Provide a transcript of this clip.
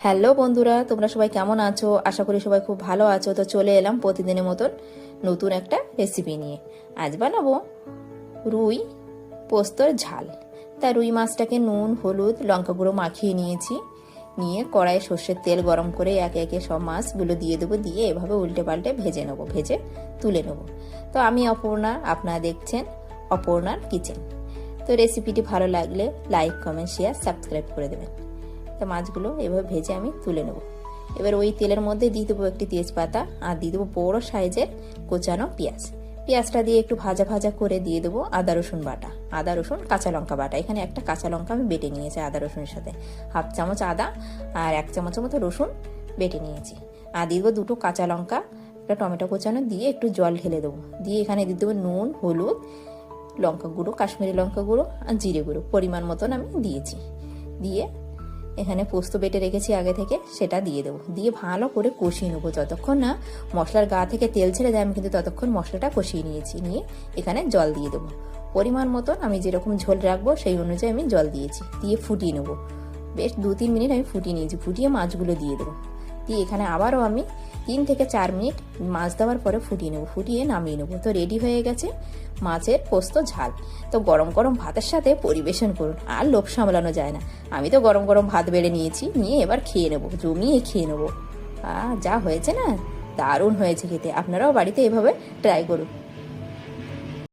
Hello বন্ধুরা, তোমরা সবাই কেমন আছো? আশা করি সবাই খুব ভালো আছো। তো চলে এলাম প্রতিদিনের মতন নতুন একটা রেসিপি নিয়ে। আজ বানাবো রুই পোস্তর ঝাল। তা রুই মাছটাকে নুন, হলুদ, লঙ্কা গুঁড়ো মাখিয়ে নিয়েছি। নিয়ে কড়াইয়ে সর্ষের তেল গরম করে একে একে সব মাছগুলো দিয়ে দেবো, দিয়ে এভাবে উল্টে পাল্টে ভেজে নেব, ভেজে তুলে নেব। তো আমি অপর্ণা, আপনারা দেখছেন অপর্ণার কিচেন তো রেসিপিটি ভালো লাগলে লাইক কমেন্ট শেয়ার সাবস্ক্রাইব করে দেবেন। তো মাছগুলো এভাবে ভেজে আমি তুলে নেব। এবার ওই তেলের মধ্যে দিয়ে দেবো একটি তেজপাতা আর দিয়ে দেবো বড়ো সাইজের কোচানো পেঁয়াজ। পেঁয়াজটা দিয়ে একটু ভাজা ভাজা করে দিয়ে দেবো আদা, রসুন বাটা। আদা, রসুন, কাঁচা লঙ্কা বাটা। এখানে একটা কাঁচা লঙ্কা আমি বেটে নিয়েছি আদা, রসুনের সাথে। হাফ চামচ আদা আর এক চামচের মতো রসুন বেটে নিয়েছি। আর দিয়ে দেবো দুটো কাঁচা লঙ্কা, একটা টমেটো কোচানো দিয়ে একটু জল ঢেলে দেবো। দিয়ে এখানে দিয়ে দেবো নুন, হলুদ, লঙ্কা গুঁড়ো, কাশ্মীরি লঙ্কা গুঁড়ো আর জিরে গুঁড়ো। পরিমাণ মতন আমি দিয়েছি। দিয়ে এখানে পোস্ত বেটে রেখেছি আগে থেকে, সেটা দিয়ে দেবো। দিয়ে ভালো করে কষিয়ে নেব। যতক্ষণ না মশলার গা থেকে তেল ছেড়ে দেয় আমি কিন্তু ততক্ষণ মশলাটা কষিয়ে নিয়েছি। নিয়ে এখানে জল দিয়ে দেবো। পরিমাণ মতন আমি যেরকম ঝোল রাখব, সেই অনুযায়ী আমি জল দিয়েছি। দিয়ে ফুটিয়ে নেব। বেশ দু তিন মিনিট আমি ফুটিয়ে নিয়েছি। ফুটিয়ে মাছগুলো দিয়ে দেবো। দিয়ে এখানে আবারও আমি তিন থেকে চার মিনিট মাছ দেওয়ার পরে ফুটিয়ে নেব, ফুটিয়ে নামিয়ে নেব। তো রেডি হয়ে গেছে মাছের পোস্ত ঝাল। তো গরম গরম ভাতের সাথে পরিবেশন করুন, আর লোভ সামলানো যায় না। আমি তো গরম গরম ভাত বেড়ে নিয়েছি, নিয়ে এবার খেয়ে নেব, জমিয়ে খেয়ে নেব। যা হয়েছে না? দারুণ হয়েছে খেতে। আপনারাও বাড়িতে এভাবে ট্রাই করুন।